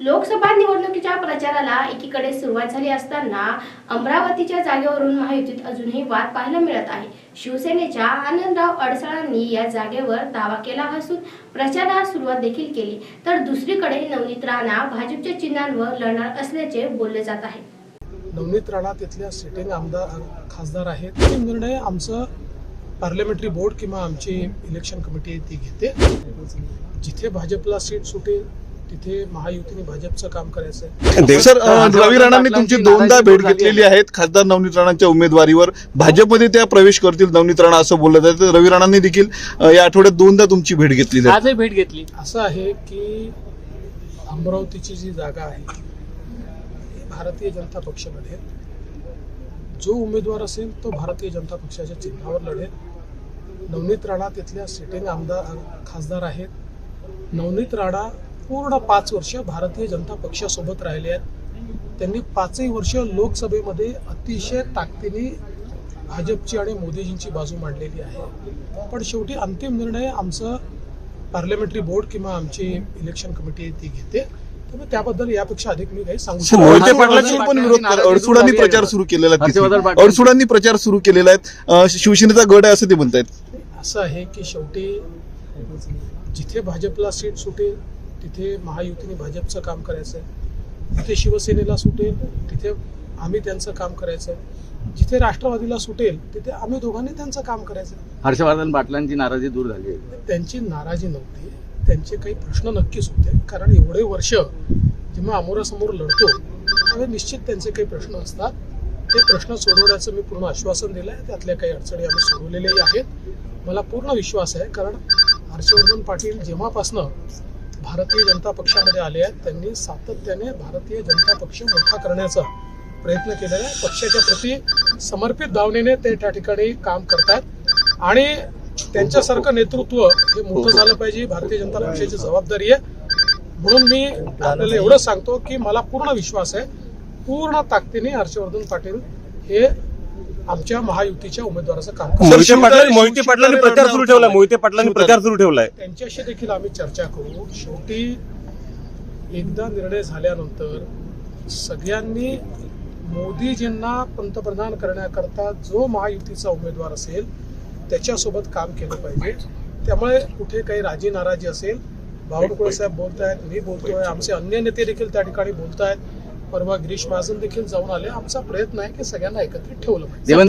लोकसभा निवडणुकीच्या प्रचाराला एकीकडे सुरुवात झाली असताना अमरावतीच्या जागेवरून महायुतीत अजूनही वाद पाहायला मिळत आहे. शिवसेनेच्या आनंदराव अडसळांनी या जागेवर दावा केला असून प्रचाराला सुरुवात देखील केली. तर दुसरीकडे नवनीत राणा भाजपच्या चिन्हांवर लढणार असल्याचे बोलले जात आहे. नवनीत राणा तिथल्या सिटिंग आमदार खासदार आहेत. निर्णय आमचं पार्लमेंटरी बोर्ड किंवा आमची इलेक्शन कमिटी ती घेते. जिथे भाजपला सीट सुटेल तिथे महायुतीने भाजपचं काम करायचं आहे सर रवी राणांनी तुमची दोनदा भेट घेतलेली आहेत खासदार नवनीत राणांच्या उमेदवारीवर. भाजपमध्ये त्या प्रवेश करतील नवनीत राणा असं बोललं जातं. रवी राणांनी देखील या आठवड्यात दोनदा तुमची भेट आजही भेट घेतली. असं आहे की अमरावतीची जी जागा आहे ही भारतीय जनता पक्षामध्ये. जो उमेदवार असेल तो भारतीय जनता पक्षाच्या चिन्हावर लढेल. नवनीत राणा तिथल्या सिटिंग आमदार खासदार आहेत. नवनीत राणा पूर्ण पाच वर्ष भारतीय जनता पक्षासोबत राहिले आहेत. त्यांनी पाचही वर्ष लोकसभेमध्ये अतिशय ताकदीने भाजपची आणि मोदीजींची बाजू मांडलेली आहे. पण शेवटी अंतिम निर्णय आमचं पार्लमेंटरी बोर्ड किंवा आमची इलेक्शन कमिटी ती घेते. त्याबद्दल यापेक्षा अधिक मी काही सांगू मोहिते. पाटलांची पण विरोध कर अडसुडांनी प्रचार सुरू केलेला. अडसुडांनी प्रचार सुरू केलेला आहे शिवसेनेचा गट आहे असं ते म्हणतायत. असं आहे की शेवटी जिथे भाजपला सीट सुटेल तिथे महायुतीने भाजपचं काम करायचं आहे जिथे शिवसेनेला सुटेल तिथे आम्ही त्यांचं काम करायचं आहे जिथे राष्ट्रवादीला सुटेल तिथे आम्ही दोघांनी त्यांचं काम करायचं आहे हर्षवर्धन पाटलांची नाराजी दूर झाली आहे. त्यांची नाराजी नव्हती. त्यांचे काही प्रश्न नक्कीच होते. कारण एवढे वर्ष जेव्हा अमोरासमोर लढतो त्यावेळी निश्चित त्यांचे काही प्रश्न असतात. ते प्रश्न सोडवण्याचं मी पूर्ण आश्वासन दिलं आहे त्यातल्या काही अडचणी आम्ही सोडवलेल्याही आहेत. मला पूर्ण विश्वास आहे. कारण हर्षवर्धन पाटील जेव्हापासनं भारतीय जनता पक्षामध्ये आले आहेत. त्यांनी सातत्याने भारतीय जनता पक्ष मोठा करण्याचा प्रयत्न केलेला आहे. पक्षाच्या प्रती समर्पित भावनेने ते त्या ठिकाणी काम करतात आणि त्यांच्यासारखं नेतृत्व हे मोठं झालं पाहिजे. भारतीय जनता पक्षाची जबाबदारी आहे. म्हणून मी आपल्याला एवढं सांगतो की मला पूर्ण विश्वास आहे. पूर्ण ताकदीने हर्षवर्धन पाटील हे आमच्या महायुतीच्या उमेदवाराचं काम. मोहिते पाटलांनी- पाटलांनी मोहिते पाटलांनी प्रचार सुरू ठेवला मोहिते पाटलांनी प्रचार सुरू ठेवलाय. त्यांच्याशी देखील आम्ही चर्चा करू. शेवटी एकदा निर्णय झाल्यानंतर सगळ्यांनी मोदीजींना पंतप्रधान करण्याकरता जो महायुतीचा उमेदवार असेल त्याच्यासोबत काम केलं पाहिजे. त्यामुळे कुठे काही राजी नाराजी असेल बावनकुळे साहेब बोलत आहेत मी बोलतोय आमचे अन्य नेते देखील त्या ठिकाणी बोलत आहेत परवा गिरीश महाजन देखील जाऊन आले. आमचा प्रयत्न आहे की सगळ्यांना एकत्रित ठेवलं पाहिजे.